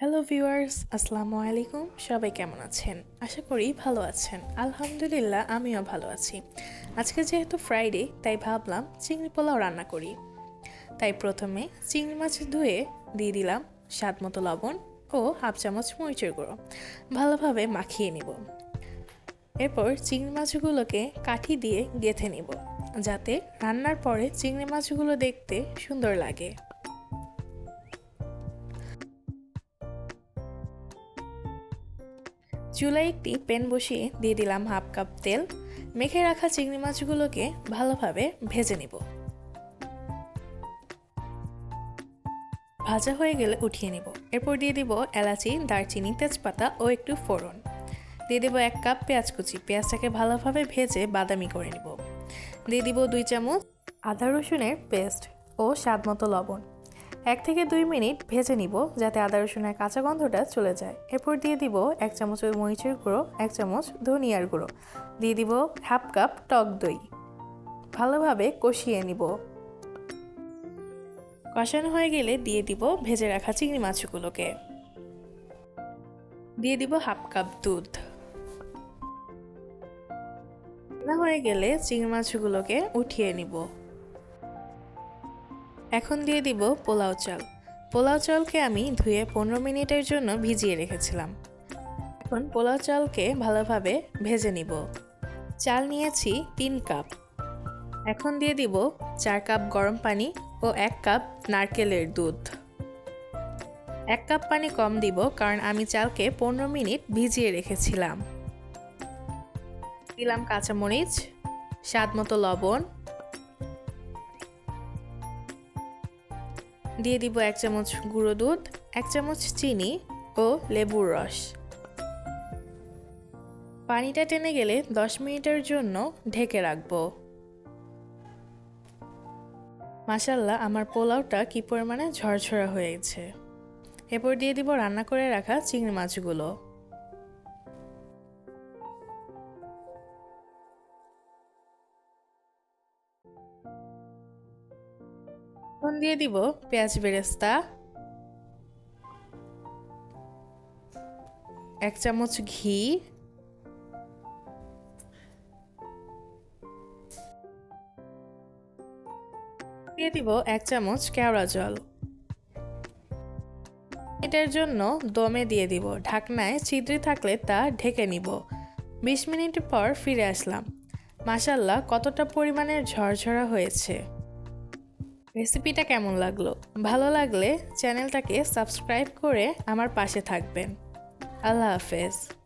Hello viewers আসসালামু আলাইকুম সবাই কেমন আছেন? আশা করি ভালো আছেন। আলহামদুলিল্লাহ, আমিও ভালো আছি। আজকে যেহেতু ফ্রাইডে তাই ভাবলাম চিংড়ি পোলাও রান্না করি। তাই প্রথমে চিংড়ি মাছ ধুয়ে দিয়ে দিলাম স্বাদ মতো লবণ ও হাফ চামচ মরিচের গুঁড়ো। ভালোভাবে মাখিয়ে নিব। এরপর চিংড়ি মাছগুলোকে কাঠি দিয়ে গেঁথে নিব, যাতে রান্নার পরে চিংড়ি মাছগুলো দেখতে সুন্দর লাগে। চুলায় একটি প্যান বসিয়ে দিয়ে দিলাম হাফ কাপ তেল। মেখে রাখা চিংড়ি মাছগুলোকে ভালোভাবে ভেজে নিব। ভাজা হয়ে গেলে উঠিয়ে নিব। এরপর দিয়ে দিব এলাচি, দারচিনি, তেজপাতা ও একটু ফোড়ন। দিয়ে দেবো এক কাপ পেঁয়াজ কুচি। পেঁয়াজটাকে ভালোভাবে ভেজে বাদামি করে নিব। দিয়ে দিব দুই চামচ আদা রসুনের পেস্ট ও স্বাদ মতো লবণ। এক থেকে দুই মিনিট ভেজে নিব যাতে আদা রসুনের কাঁচা গন্ধটা চলে যায়। এরপর দিয়ে দিব এক চামচ মরিচের গুঁড়ো, এক চামচ ধনিয়ার গুঁড়ো। দিয়ে দিব হাফ কাপ টক দই। ভালোভাবে কষিয়ে নিব। কষানো হয়ে গেলে দিয়ে দিব ভেজে রাখা চিংড়ি মাছগুলোকে। দিয়ে দিব হাফ কাপ দুধ। হয়ে গেলে চিংড়ি মাছগুলোকে উঠিয়ে নিব। এখন দিয়ে দিব পোলাও চাল। পোলাও চালকে আমি ধুয়ে পনেরো মিনিটের জন্য ভিজিয়ে রেখেছিলাম। এখন পোলাও চালকে ভালোভাবে ভেজে নিব। চাল নিয়েছি তিন কাপ। এখন দিয়ে দিব চার কাপ গরম পানি ও এক কাপ নারকেলের দুধ। এক কাপ পানি কম দিব কারণ আমি চালকে পনেরো মিনিট ভিজিয়ে রেখেছিলাম। দিলাম কাঁচামরিচ স্বাদ মতো লবণ দিয়ে দিব এক চামচ গুঁড়ো দুধ, এক চামচ চিনি ও লেবুর রস। পানিটা টেনে গেলে দশ মিনিটের জন্য ঢেকে রাখব। মাসাল্লাহ আমার পোলাওটা কি পরিমাণে ঝরঝরা হয়েছে। এরপর দিয়ে দিব রান্না করে রাখা চিংড়ি মাছগুলো। এখন দিয়ে দিব পেঁয়াজ বেরেস্তা। এক চামচ ঘি। দিয়ে দিব এক চামচ কেওড়া জল। এটার জন্য দমে দিয়ে দিব। ঢাকনায় ছিদ্রি থাকলে তা ঢেকে নিব। বিশ মিনিট পর ফিরে আসলাম। মাসাল্লাহ কতটা পরিমাণের ঝরঝরা হয়েছে। রেসিপিটা কেমন লাগল? ভালো লাগলে চ্যানেলটাকে সাবস্ক্রাইব করে আমার পাশে থাকবেন। আল্লাহ হাফেজ।